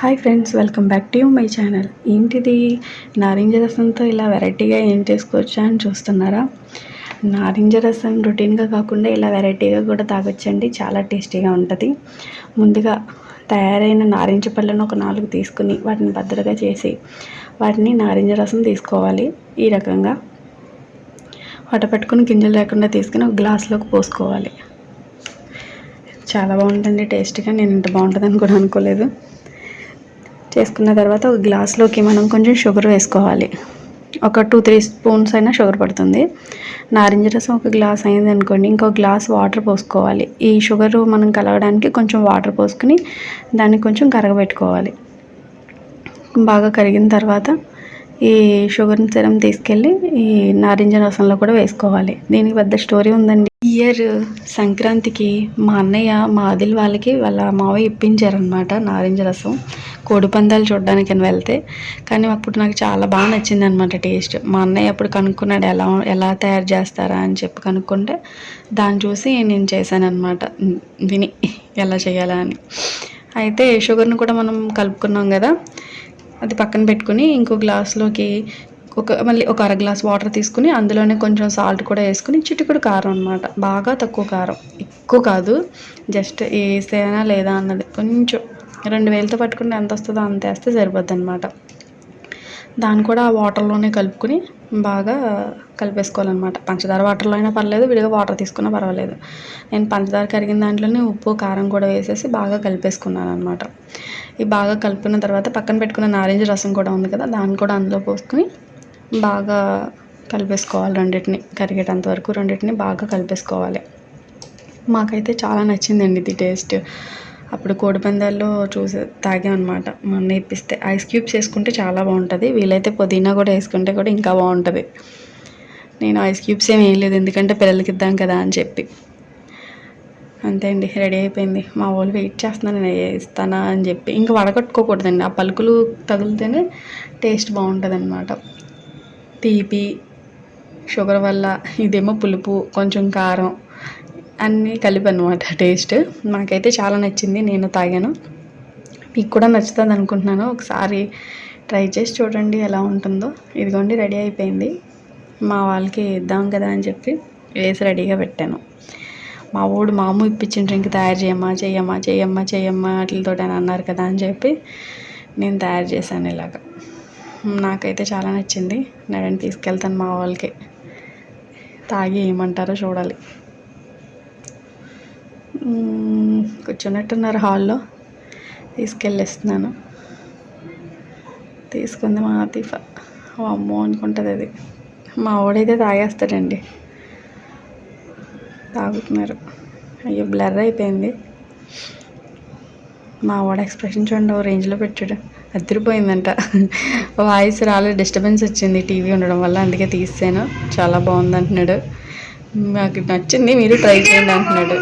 Hi friends welcome back to my channel ఏంటిది? నారింజ రసంతో ఇలా వెరైటీగా ఏం చేసుకోవచ్చా అని చూస్తున్నారా? నారింజ రసం రొటీన్గా కాకుండా ఇలా వెరైటీగా కూడా తాగొచ్చండి. చాలా టేస్టీగా ఉంటుంది. ముందుగా తయారైన నారింజ పళ్ళను ఒక నాలుగు తీసుకుని వాటిని భద్రగా చేసి వాటిని నారింజ రసం తీసుకోవాలి ఈ రకంగా. వట పెట్టుకుని గింజలు లేకుండా తీసుకుని ఒక గ్లాస్లోకి పోసుకోవాలి. చాలా బాగుంటుంది టేస్ట్గా. నేను ఇంత బాగుంటుందని కూడా అనుకోలేదు. చేసుకున్న తర్వాత ఒక గ్లాస్లోకి మనం కొంచెం షుగర్ వేసుకోవాలి. ఒక టూ త్రీ స్పూన్స్ అయినా షుగర్ పడుతుంది. నారింజ రసం ఒక గ్లాస్ అయింది అనుకోండి ఇంకో గ్లాస్ వాటర్ పోసుకోవాలి. ఈ షుగర్ మనం కలగడానికి కొంచెం వాటర్ పోసుకుని దాన్ని కొంచెం కరగబెట్టుకోవాలి. బాగా కరిగిన తర్వాత ఈ షుగర్ సిరం తీసుకెళ్ళి ఈ నారింజ రసంలో కూడా వేసుకోవాలి. దీనికి పెద్ద స్టోరీ ఉందండి. ఇయర్ సంక్రాంతికి మా అన్నయ్య మా ఆదిల్ వాళ్ళకి వాళ్ళ మావయ్య ఇప్పించారనమాట నారింజ రసం. కోడి పందాలు చూడడానికి అని వెళ్తే. కానీ అప్పుడు నాకు చాలా బాగా నచ్చింది అనమాట టేస్ట్ మా అన్నయ్య అప్పుడు కనుక్కున్నాడు ఎలా ఎలా తయారు చేస్తారా అని చెప్పి కనుక్కుంటే దాన్ని చూసి నేను చేశానమాట విని ఎలా చేయాలా అని. అయితే షుగర్ని కూడా మనం కలుపుకున్నాం కదా. అది పక్కన పెట్టుకుని ఇంకో గ్లాస్లోకి ఒక మళ్ళీ ఒక అర గ్లాస్ వాటర్ తీసుకుని అందులోనే కొంచెం సాల్ట్ కూడా వేసుకుని చిటికుడు కారం అనమాట బాగా తక్కువ కారం. ఎక్కువ కాదు. జస్ట్ వేసేనా లేదా అన్నది. కొంచెం రెండు వేలతో పట్టుకుంటే ఎంత వస్తుందో అంత వేస్తే సరిపోద్ది అనమాట దాన్ని కూడా ఆ వాటర్లోనే కలుపుకొని బాగా కలిపేసుకోవాలన్నమాట. పంచదార వాటర్లో అయినా పర్లేదు విడిగా వాటర్ తీసుకున్నా పర్వాలేదు. నేను పంచదార కరిగిన దాంట్లోనే ఉప్పు కారం కూడా వేసేసి బాగా కలిపేసుకున్నాను అనమాట ఇవి బాగా కలుపుకున్న తర్వాత పక్కన పెట్టుకున్న నారింజ రసం కూడా ఉంది కదా దాన్ని కూడా అందులో పోసుకుని బాగా కలిపేసుకోవాలి రెండింటిని కరిగేటంత వరకు రెండింటిని బాగా కలిపేసుకోవాలి. మాకైతే చాలా నచ్చిందండి ఇది టేస్ట్. అప్పుడు కోడిపందాల్లో చూసి తాగామన్నమాట. మొన్న నేర్పిస్తే ఇప్పిస్తే ఐస్ క్యూబ్స్ వేసుకుంటే చాలా బాగుంటుంది వీలైతే పుదీనా కూడా వేసుకుంటే కూడా ఇంకా బాగుంటుంది. నేను ఐస్ క్యూబ్స్ ఏమి వేయలేదు ఎందుకంటే పిల్లలకి ఇద్దాం కదా అని చెప్పి. అంతే అండి రెడీ అయిపోయింది. మా వాళ్ళు వెయిట్ చేస్తున్నాను నేను ఇస్తానా అని చెప్పి. ఇంకా వడగట్టుకోకూడదండి. ఆ పలుకులు తగిలితేనే టేస్ట్ బాగుంటుంది అనమాట తీపి షుగర్ వల్ల ఇదేమో పులుపు కొంచెం కారం అన్నీ కలిపి అనమాట టేస్ట్. నాకైతే చాలా నచ్చింది నేను తాగాను. మీకు కూడా నచ్చుతుంది అనుకుంటున్నాను. ఒకసారి ట్రై చేసి చూడండి ఎలా ఉంటుందో. ఇదిగోండి రెడీ అయిపోయింది. మా వాళ్ళకి ఇద్దాం కదా అని చెప్పి వేసి రెడీగా పెట్టాను. మా ఊడు మాము ఇప్పించిన డ్రింక్ తయారు చేయమ్మా చేయమ్మా చేయమ్మా చేయమ్మా వాటితో అని అన్నారు కదా అని చెప్పి నేను తయారు చేశాను ఇలాగ. నాకైతే చాలా నచ్చింది. నేను తీసుకెళ్తాను మా వాళ్ళకి. తాగి ఏమంటారో చూడాలి. కూర్చున్నట్టున్నారు హాల్లో. తీసుకెళ్ళేస్తున్నాను. తీసుకుంది మా ఆతిఫ. అమ్మో అనుకుంటుంది అది. మా వాడైతే తాగేస్తాడండి. తాగుతున్నారు. అయ్యో బ్లర్ అయిపోయింది. మా వాడు ఎక్స్ప్రెషన్ చూడండి ఓ రేంజ్లో పెట్టాడు. అదిరిపోయిందంట. వాయిస్ రాలేదు డిస్టర్బెన్స్ వచ్చింది. టీవీ ఉండడం వల్ల అందుకే తీసాను చాలా బాగుంది అంటున్నాడు. నాకు నచ్చింది మీరు ట్రై చేయండి అంటున్నాడు.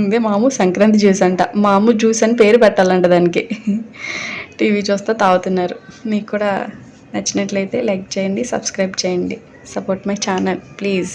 ఇదే మాము సంక్రాంతి జ్యూస్ అంట. మాము జ్యూస్ అని పేరు పెట్టాలంట దానికి. టీవీ చూస్తే తాగుతున్నారు. మీకు కూడా నచ్చినట్లయితే లైక్ చేయండి సబ్స్క్రైబ్ చేయండి. Support my channel please